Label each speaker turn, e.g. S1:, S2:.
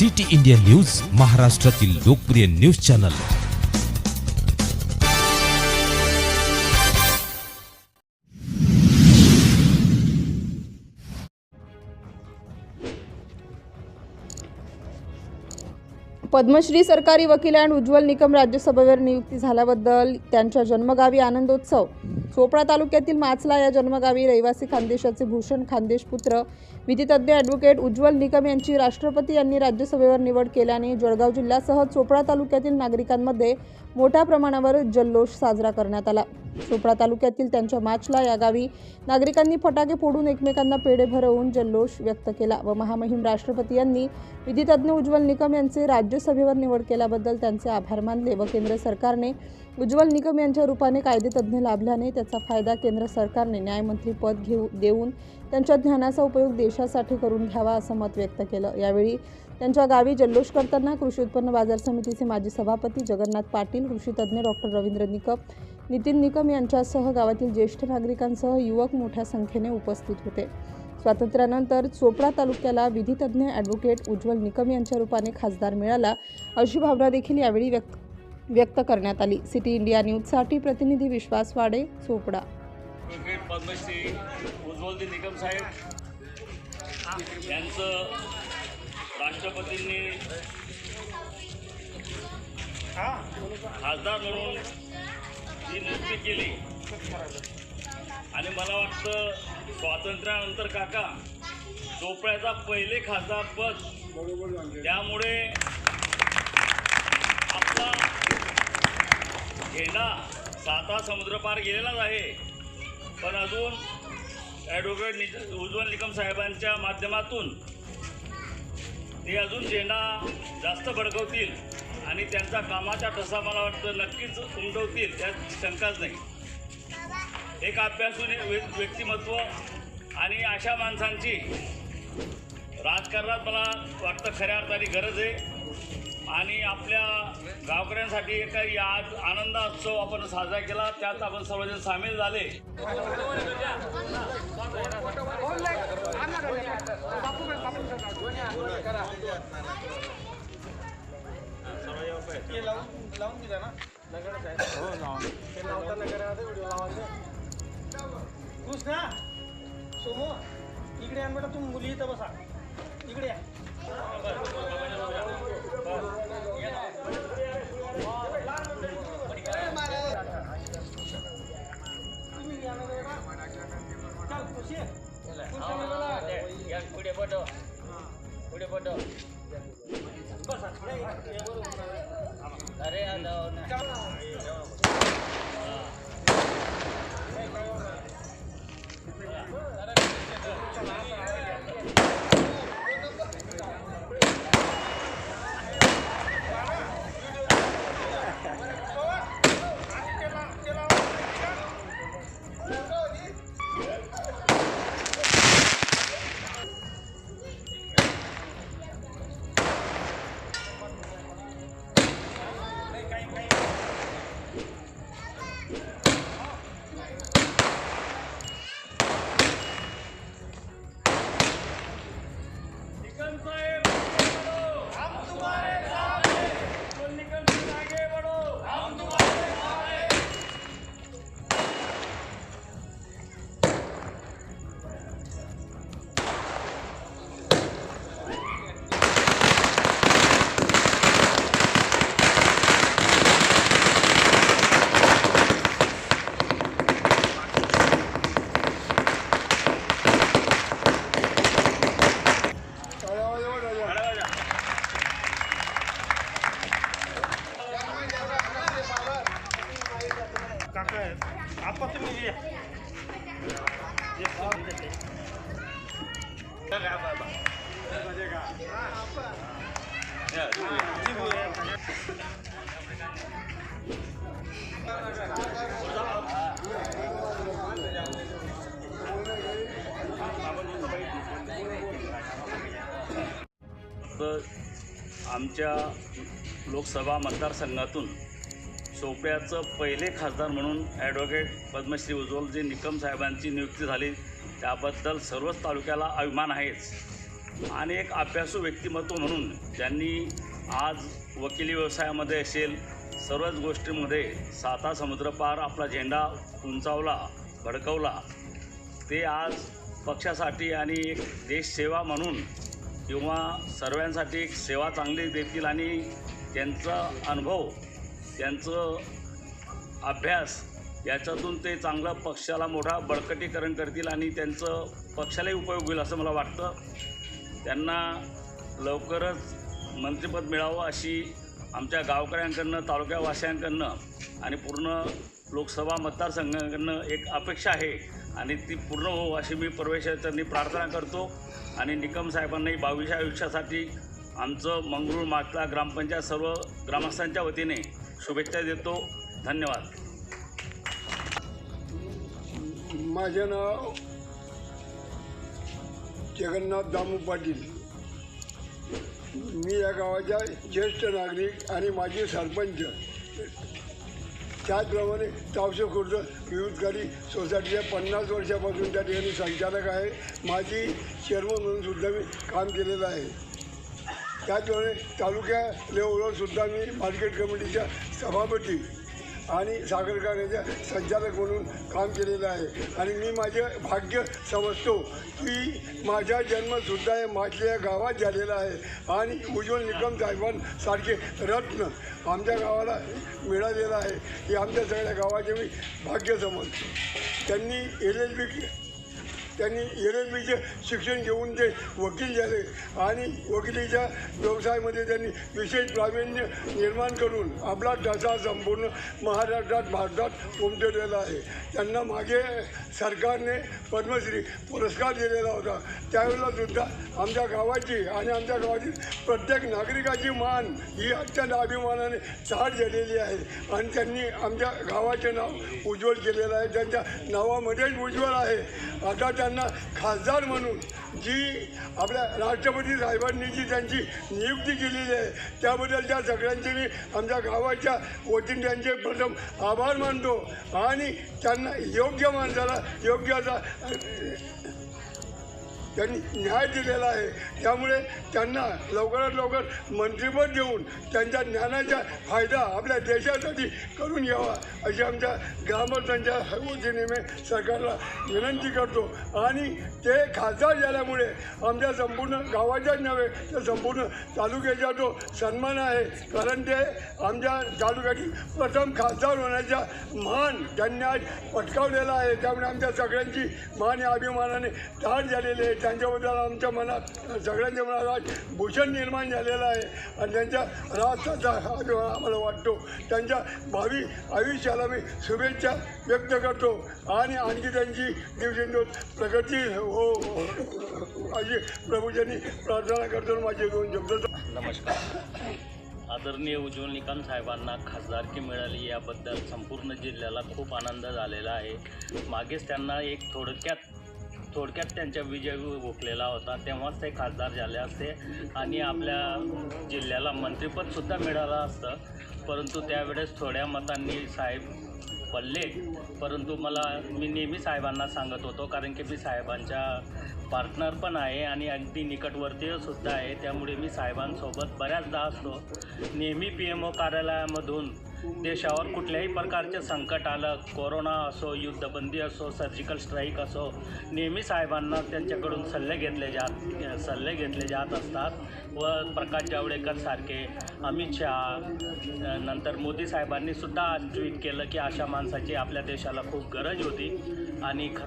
S1: City India news महाराष्ट्रातील लोकप्रिय news channel.
S2: Padmashri सरकारी वकील आणि उज्ज्वल निकम राज्यसभेवर नियुक्ती झाल्याबद्दल त्यांच्या जन्मगावी आनंदोत्सव. चोपडा तालुक्यातील माचला या जन्मगावी रहिवासी खानदेशाचे भूषण खानदेश पुत्र विधितज्ञ ॲडव्होकेट उज्ज्वल निकम यांची राष्ट्रपती यांनी राज्यसभेवर निवड केल्याने जळगाव जिल्ह्यासह चोपडा तालुक्यातील नागरिकांमध्ये मोठ्या प्रमाणावर जल्लोष साजरा करण्यात आला. चोपडा तालुक्यातील त्यांच्या माचला या गावी नागरिकांनी फटाके फोडून एकमेकांना पेढे भरवून जल्लोष व्यक्त केला व महामहिम राष्ट्रपती यांनी विधितज्ञ उज्ज्वल निकम यांचे राज्यसभेवर निवड केल्याबद्दल त्यांचे आभार मानले व केंद्र सरकारने उज्ज्वल निकम यांच्या रूपाने कायदेतज्ञ लाभल्याने त्याचा फायदा केंद्र सरकारने न्यायमंत्री पद घेऊ देऊन त्यांच्या ज्ञानाचा उपयोग देशासाठी करून घ्यावा असं मत व्यक्त केलं. यावेळी त्यांच्या गावी जल्लोष करताना कृषी उत्पन्न बाजार समितीचे माजी सभापती जगन्नाथ पाटील कृषीतज्ञ डॉक्टर रवींद्र निकम नितीन निकम यांच्यासह गावातील ज्येष्ठ नागरिकांसह युवक मोठ्या संख्येने उपस्थित होते. स्वातंत्र्यानंतर चोपडा तालुक्याला विधितज्ञ ॲडव्होकेट उज्ज्वल निकम यांच्या रूपाने खासदार मिळाला अशी भावना देखील यावेळी व्यक्त व्यक्त करण्यात आली. सिटी इंडिया न्यूजसाठी प्रतिनिधी विश्वास वाडे चोपडा.
S3: पद्मश्री निकम साहेब. यांचं राष्ट्रपतींनी खासदार म्हणून जी नियुक्ती केली. आणि मला वाटतं स्वातंत्र्यानंतर काका चोपड्याचा पहिले खासदार पद. त्यामुळे आपला झेंडा साता समुद्र पार गेलेलाच आहे. पण अजून ॲडव्होकेट निज उज्ज्वल निकम साहेबांच्या माध्यमातून ते अजून जेना जास्त भडकवतील आणि त्यांचा कामाचा ठसा मला वाटतं नक्कीच उमटवतील त्यात शंकाच नाही. एक अभ्यासून व्य- व्यक्तिमत्व आणि अशा माणसांची राजकारणात मला वाटतं खऱ्या अर्थाने गरज आहे. आणि आपल्या गावकऱ्यांसाठी एक काही आज आनंदोत्सव आपण साजरा केला. त्यात आपण सर्वजण सामील झाले.
S4: हे लावून लावून दिला ना हो सोमो इकडे आण बेटा तुम्ही मुली इथं बसा. इकडे या. Yeah. या
S3: तर आमच्या लोकसभा मतदारसंघातून सोप्याचं पहिले खासदार म्हणून ॲडव्होकेट पद्मश्री उज्ज्वलजी निकम साहेबांची नियुक्ती झाली. त्याबद्दल सर्वच तालुक्याला अभिमान आहेच. आणि एक अभ्यासू व्यक्तिमत्व म्हणून ज्यांनी आज वकिली व्यवसायामध्ये असेल सर्वच गोष्टींमध्ये साता समुद्रपार आपला झेंडा उंचावला भडकवला ते आज पक्षासाठी आणि एक देशसेवा म्हणून किंवा सर्वांसाठी एक सेवा चांगली देतील आणि त्यांचा अनुभव त्यांचं अभ्यास याच्यातून ते चांगलं पक्षाला मोठा बळकटीकरण करतील आणि त्यांचं पक्षालाही उपयोग होईल असं मला वाटतं. त्यांना लवकरच मंत्रिपद मिळावं अशी आमच्या गावकऱ्यांकडनं तालुक्यावासियांकडनं आणि पूर्ण लोकसभा मतदारसंघाकडनं एक अपेक्षा आहे आणि ती पूर्ण हो अशी मी परमेश्वरांनी प्रार्थना करतो. आणि निकम साहेबांनाही बावीसच्या आयुष्यासाठी आमचं मंगरूळ मातला ग्रामपंचायत सर्व ग्रामस्थांच्या वतीने शुभेच्छा देतो. धन्यवाद.
S5: माझे नाव जगन्नाथ दामू पाटील. मी या गावाचा ज्येष्ठ नागरिक आणि माझे सरपंच. त्याचप्रमाणे तावसे खुर्द विविधकारी सोसायटीच्या पन्नास वर्षापासून त्या ठिकाणी संचालक आहे. माझी चेअरमन म्हणून सुद्धा मी काम केलेलं आहे. त्याचप्रमाणे तालुक्या लेवलवर सुद्धा मी मार्केट कमिटीच्या सभापती आणि साखर कारखान्याच्या संचालक म्हणून काम केलेलं आहे. आणि मी माझे भाग्य समजतो की माझा जन्मसुद्धा या माटल्या गावात झालेला आहे. आणि उज्ज्वल निकम साहेबांसारखे रत्न आमच्या गावाला मिळालेलं आहे. हे आमच्या सगळ्या गावाचे मी भाग्य समजतो. त्यांनी एल एल बी त्यांनी एल एम बीचे शिक्षण घेऊन ते वकील झाले. आणि वकिलीच्या व्यवसायामध्ये त्यांनी विशेष प्रावीण्य निर्माण करून आपला ठसा संपूर्ण महाराष्ट्रात भारतात उमटवलेला आहे. त्यांना मागे सरकारने पद्मश्री पुरस्कार दिलेला होता. त्यावेळेला सुद्धा आमच्या गावाची आणि आमच्या गावातील प्रत्येक नागरिकाची मान ही अत्यंत अभिमानाने चाट झालेली आहे. आणि त्यांनी आमच्या गावाचे नाव उज्ज्वल केलेलं आहे. त्यांच्या नावामध्येच उज्ज्वल आहे. आता त्यांना खासदार म्हणून जी आपल्या राष्ट्रपती साहेबांनी जी त्यांची नियुक्ती केलेली आहे त्याबद्दल त्या सगळ्यांचे मी आमच्या गावाच्या वतीने त्यांचे प्रथम आभार मानतो आणि त्यांना योग्य माणसाला योग्य असा त्यांनी न्याय दिलेला आहे. त्यामुळे त्यांना लवकरात लवकर मंत्रिपद देऊन त्यांच्या ज्ञानाचा फायदा आपल्या देशासाठी करून घ्यावा अशी आमच्या ग्रामस्थांच्या वतीने मी सरकारला विनंती करतो. आणि ते खासदार झाल्यामुळे आमच्या संपूर्ण गावाच्याच नव्हे तर संपूर्ण तालुक्याचा तो सन्मान आहे कारण ते आमच्या तालुक्यातील प्रथम खासदार होण्याचा मान त्यांनी आज पटकावलेला आहे. त्यामुळे आमच्या सगळ्यांची मान या अभिमानाने दाट झालेली आहे. त्यांच्याबद्दल आमच्या मनात सगळ्यांच्या मनात आज भूषण निर्माण झालेलं आहे. आणि त्यांच्या हा जो आम्हाला वाटतो त्यांच्या भावी आयुष्याला मी शुभेच्छा व्यक्त करतो. आणि आणखी त्यांची दिवसेंदिवस प्रगती हो, हो अशी प्रभूच्यांनी प्रार्थना करतो माझे दोन शब्द
S6: नमस्कार. आदरणीय उज्ज्वल निकम साहेबांना खासदारकी मिळाली याबद्दल संपूर्ण जिल्ह्याला खूप आनंद झालेला आहे. मागेच त्यांना एक थोडक्यात थोडक्यात त्यांच्या विजय भोकलेला होता. तेव्हाच ते खासदार झाले असते आणि आपल्या जिल्ह्याला मंत्रिपदसुद्धा मिळालं असतं. परंतु त्यावेळेस थोड्या मतांनी साहेब पडले. परंतु मला मी नेहमी साहेबांना सांगत होतो कारण की मी साहेबांच्या पार्टनर पण आहे आणि अगदी निकटवर्तीय सुद्धा आहे. त्यामुळे मी साहेबांसोबत बऱ्याचदा असतो. नेहमी पी एम ओ कार्यालयामधून देशावर कुठल्याही प्रकारचे संकट आलं कोरोना असो युद्धबंदी असो सर्जिकल स्ट्राईक असो नेहमी साहेबांना त्यांच्याकडून सल्ले घेतले जात सल्ले घेतले जात असतात. व प्रकाश जावडेकर सारखे अमित शहा नंतर मोदी साहेबांनी सुद्धा आज ट्विट केलं की अशा माणसाची आपल्या देशाला खूप गरज होती. आणि ख